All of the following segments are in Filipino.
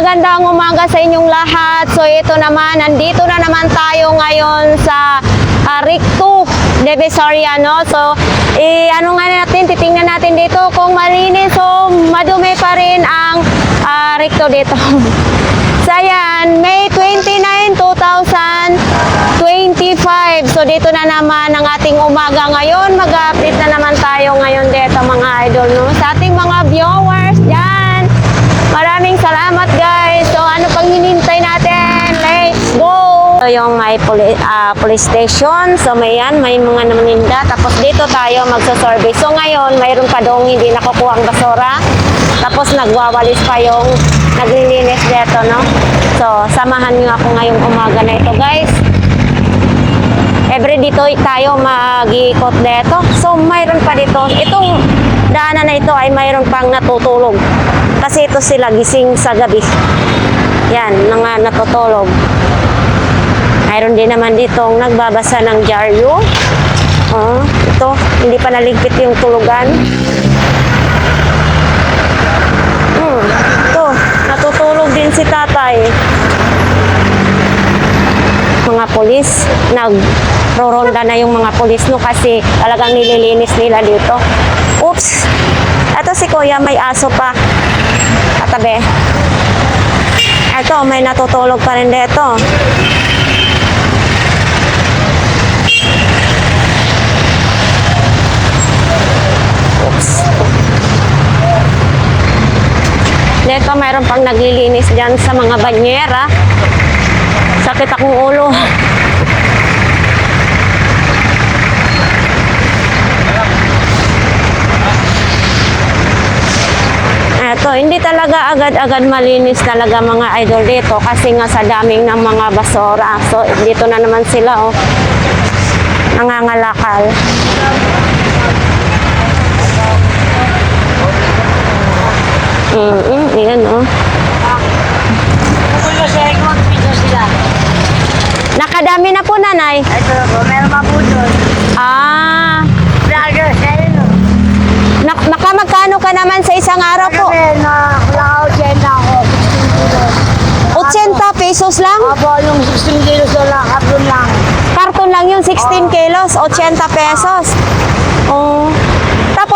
magandang umaga sa inyong lahat. So ito naman, nandito na naman tayo ngayon sa uh, Ricto Divisoria, no? So, eh, ano nga natin, titingnan natin dito kung malinis o madumi pa rin ang uh, Ricto dito. so ayan, May 29, 2025. So dito na naman ang ating umaga ngayon. Mag-update na naman tayo ngayon dito mga idol, no? Sa ating mga viewers yung may poli- ah, police station. So may yan, may mga naninda. Tapos dito tayo magsasurvey. So ngayon, mayroon pa doong hindi nakukuha ang basura. Tapos nagwawalis pa yung naglilinis dito, no? So, samahan niyo ako ngayong umaga na ito, guys. Every dito tayo mag-iikot dito. So, mayroon pa dito. Itong daanan na ito ay mayroon pang natutulog. Kasi ito sila gising sa gabi. Yan, mga natutulog. Mayroon din naman dito nagbabasa ng dyaryo. Oh, ito, hindi pa naligpit yung tulugan. Hmm, ito, natutulog din si tatay mga polis. Nagroronda na yung mga polis no kasi talagang nililinis nila dito. Oops! Ito si kuya may aso pa. Katabi. Ito, may natutulog pa rin dito. Dito, mayroon pang naglilinis dyan sa mga banyera. Sakit akong ulo. Eto, hindi talaga agad-agad malinis talaga mga idol dito kasi nga sa daming ng mga basura. So, dito na naman sila, oh. Nangangalakal. Mm-mm, yan, oh. Kung sa record, video sila. Nakadami na po, nanay. Ito po, meron pa po doon. Ah, Vlogger, sa'yo no? nak nakamagkano ka naman sa isang araw po? Kasi na, naka-80 ako, 16 kilos. 80 pesos lang? Apo, yung 16 kilos na lang, hapon lang. Karton lang yung 16 kilos, 80 pesos. Oh.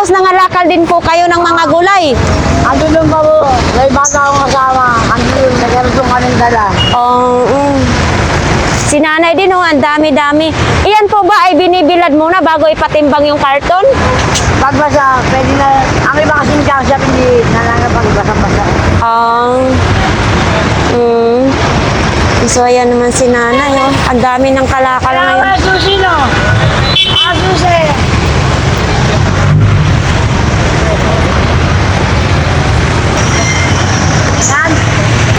Tapos nangalakal din po kayo ng mga gulay. Ando doon pa po, may bata akong kasama. Ando doon, nagkaroon kaming dala. Oh, mm. Si nanay din, oh, ang dami-dami. Iyan po ba ay binibilad muna bago ipatimbang yung karton? Pagbasa, pwede na, ang iba kasi hindi siya hindi nananapagbasa-basa. Ang... mm. So, ayan naman si nanay, oh. Ang dami ng kalakal ngayon. Kaya susi no? Ah, susi. Yan.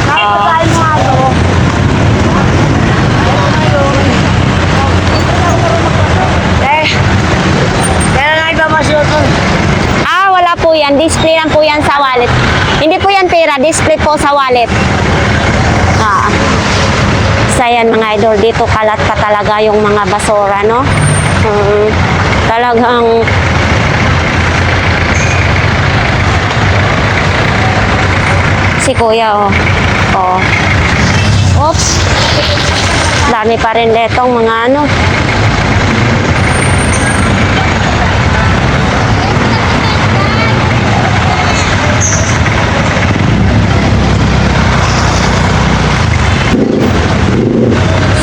Nakapatayin mo nga ito. Eh, kaya nga iba masuot nun. Ah, wala po yan. Display lang po yan sa wallet. Hindi po yan pera. Display po sa wallet. Ah. Yan mga idol, dito kalat pa talaga yung mga basura, no? Hmm, talagang si kuya, oh. Oh. Oops. Dami pa rin letong mga ano.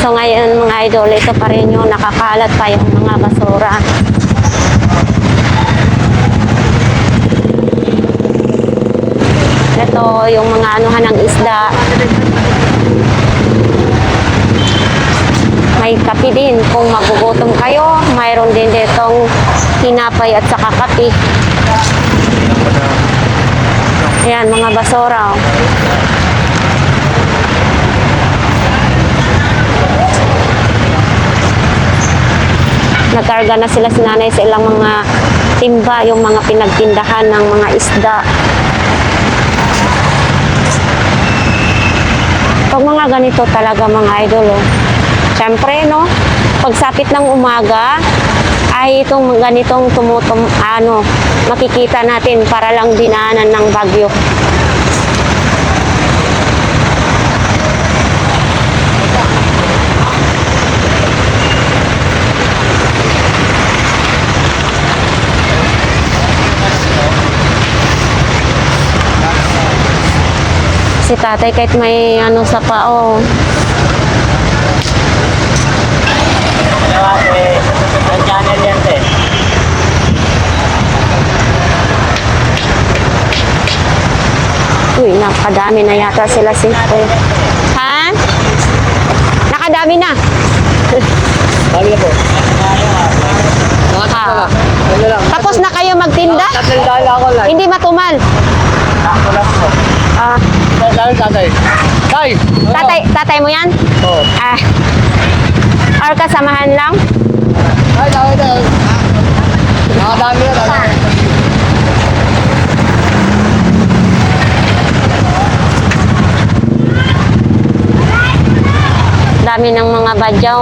So ngayon mga idol, ito pa rin yung nakakalat pa yung mga basura. Ito yung mga anuhan ng isda. May kape din. Kung magugutom kayo, mayroon din ditong tinapay at saka kape. Ayan, mga basura. Oh. Nagkarga na sila sinanay sa ilang mga timba, yung mga pinagtindahan ng mga isda. Pag mga ganito talaga mga idol, oh. Siyempre, no? Pagsapit ng umaga, ay itong ganitong tumutum, ano, makikita natin para lang dinaanan ng bagyo. Si tatay kahit may ano sa pao. Uy, nakadami na yata sila si Kuya. Ha? Nakadami na. Sabi na po. Ah. Lang? Tapos na kayo magtinda? Tatandaan ako lang. Hindi matumal. Ako lang po. Ah, Tatay, tatay. Tay! tatay, tatay mo yan? Oo. Ah. Or kasamahan lang? Ay, tatay, tatay. Nakadami na, tatay. Dami ng mga badyaw.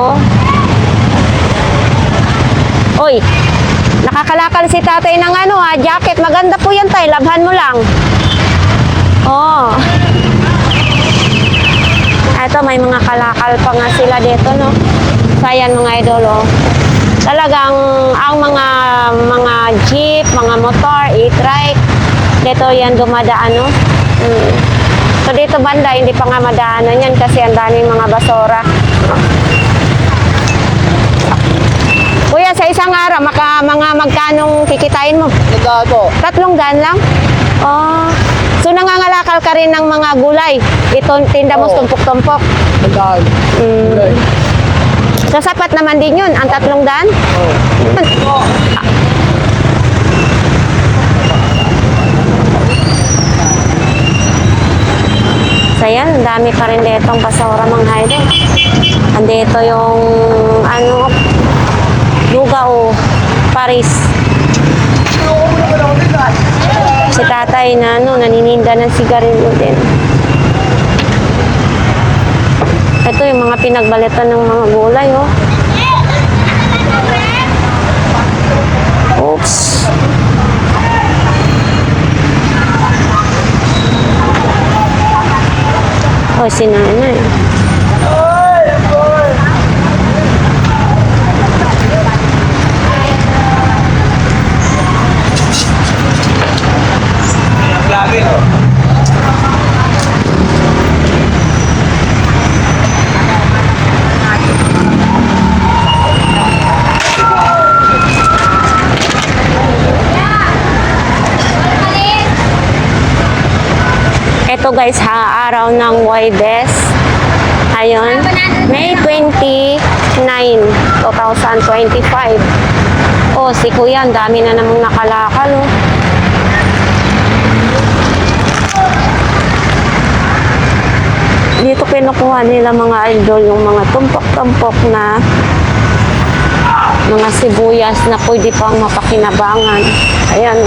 Uy, nakakalakal si tatay ng ano ha, jacket. Maganda po yan tay, labhan mo lang. Oh. Ito, may mga kalakal pa nga sila dito, no? Sayan mga idol, oh. Talagang ang mga mga jeep, mga motor, e-trike, dito yan dumadaan, no? Mm. So dito banda, hindi pa nga madaanan yan kasi ang daming mga basura. Kuya, sa isang araw, maka, mga magkanong kikitain mo? Tatlong daan lang? Oh. So nangangalakal ka rin ng mga gulay. Ito, tinda mo Oo. tumpok-tumpok. Tandaan. Mm. Okay. So sapat naman din yun, ang tatlong daan? Oo. So yan, ang dami pa rin ditong basura mga idol. Andito yung ano, luga o Paris. Si tatay na ano, nanininda ng sigarilyo din. Ito yung mga pinagbalitan ng mga gulay, oh. Oops. Oh, si nanay. Grabe, no? Ito guys, ha, araw ng Waides. Ayun, May 29, 2025. Oh, si Kuya, ang dami na namang nakalakal, oh. Dito kinukuha nila mga idol yung mga tumpok-tumpok na mga sibuyas na pwede pang mapakinabangan. Ayan,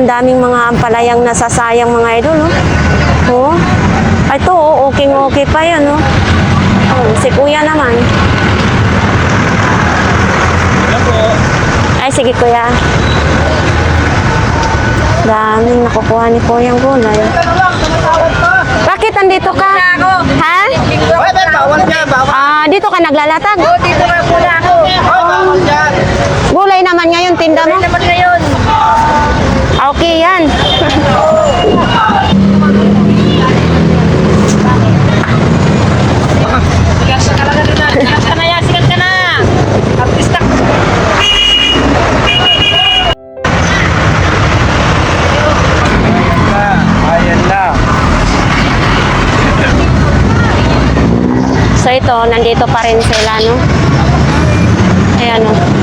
ang daming mga ampalayang nasasayang mga idol, no? Oh. Ito, oh, okay-okay pa yan, no? Oh, si kuya naman. Ay, sige kuya. Daming nakukuha ni Kuya ang gulay. Bakit andito ka? Ha? Ah, dito ka naglalatag? Dito na muna ako. Dyan. Gulay naman ngayon, tinda mo? naman Nandito pa rin sila, no? Ayan, no?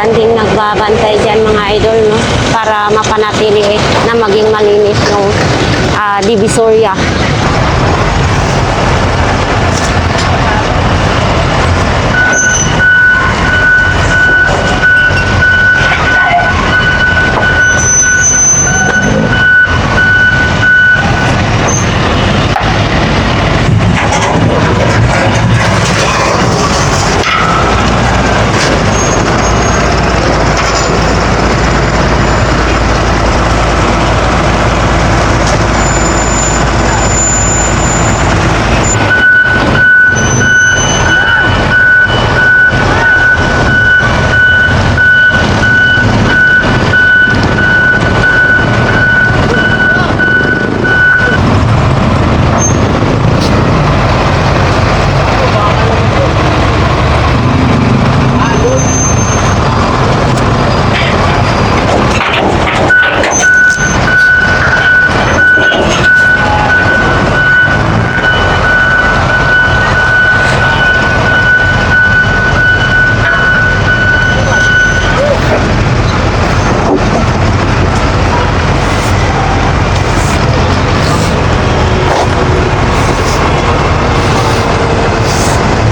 Kapulisan din nagbabantay dyan mga idol, no? Para mapanatili na maging malinis yung ah, divisoria.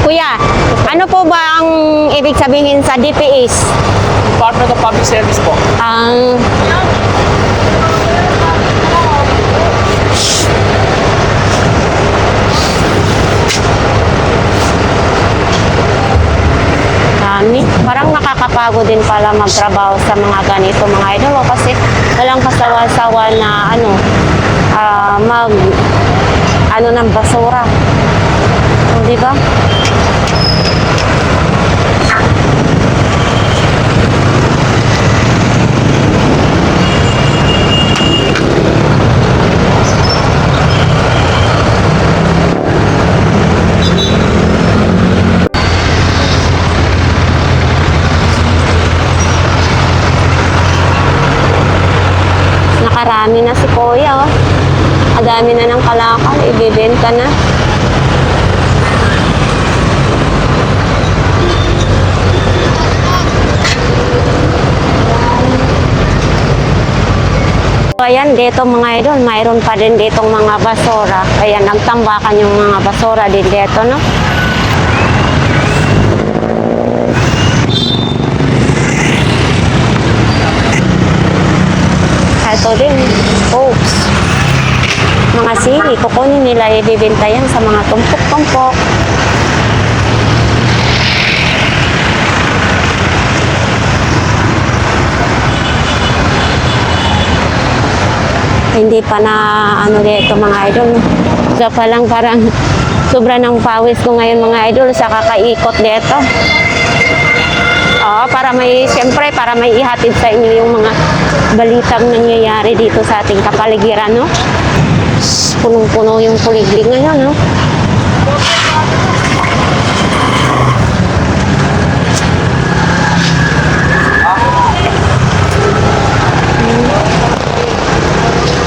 Kuya, ano po ba ang sabihin sa DPS? Department of Public Service po. Ang dami. Parang nakakapagod din pala magtrabaho sa mga ganito mga idol oh, kasi walang kasawa-sawa na ano ah, mag ano ng basura. Oh, di ba? Nakarami na si Kuya, oh. Adami na ng kalakal, ibibenta na. Ayan, dito mga idol, mayroon pa din ditong mga basura. Ayan, nagtambakan yung mga basura din dito, no? Ito din, oats. Mga sili, kukunin nila, ibibinta yan sa mga tumpok-tumpok. Hindi pa na ano dito mga idol. Isa pa lang parang sobra ng pawis ko ngayon mga idol sa kakaikot dito. Oo, para may, siyempre, para may ihatid sa inyo yung mga balitang nangyayari dito sa ating kapaligiran, no? Punong-puno yung kuliglig ngayon, no?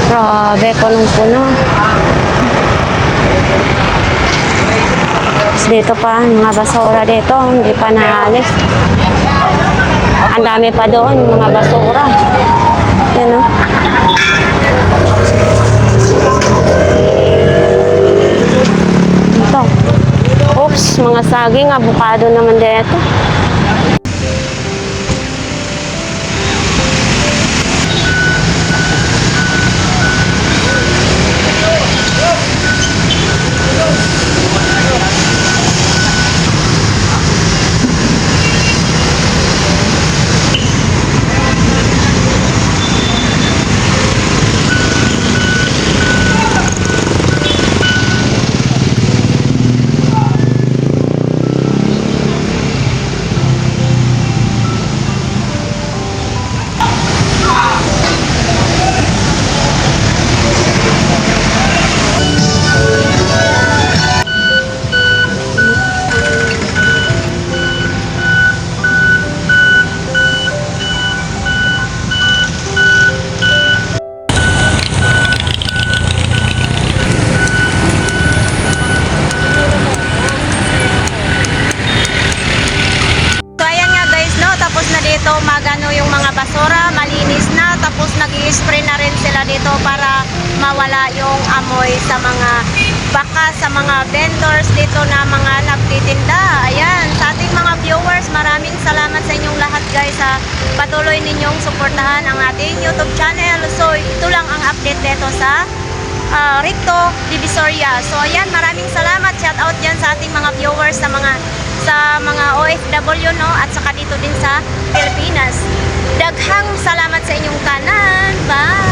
Grabe, punong-puno. Dito pa, mga basura dito, hindi pa naalis. Ang dami pa doon, mga basura. Yan o. Ito. Oops, mga saging, avocado naman dito. viewers, maraming salamat sa inyong lahat guys sa patuloy ninyong suportahan ang ating YouTube channel. So, ito lang ang update dito sa uh, Ricto Divisoria. So, ayan, maraming salamat. Shout out dyan sa ating mga viewers sa mga sa mga OFW no at saka dito din sa Pilipinas. Daghang salamat sa inyong kanan. Bye.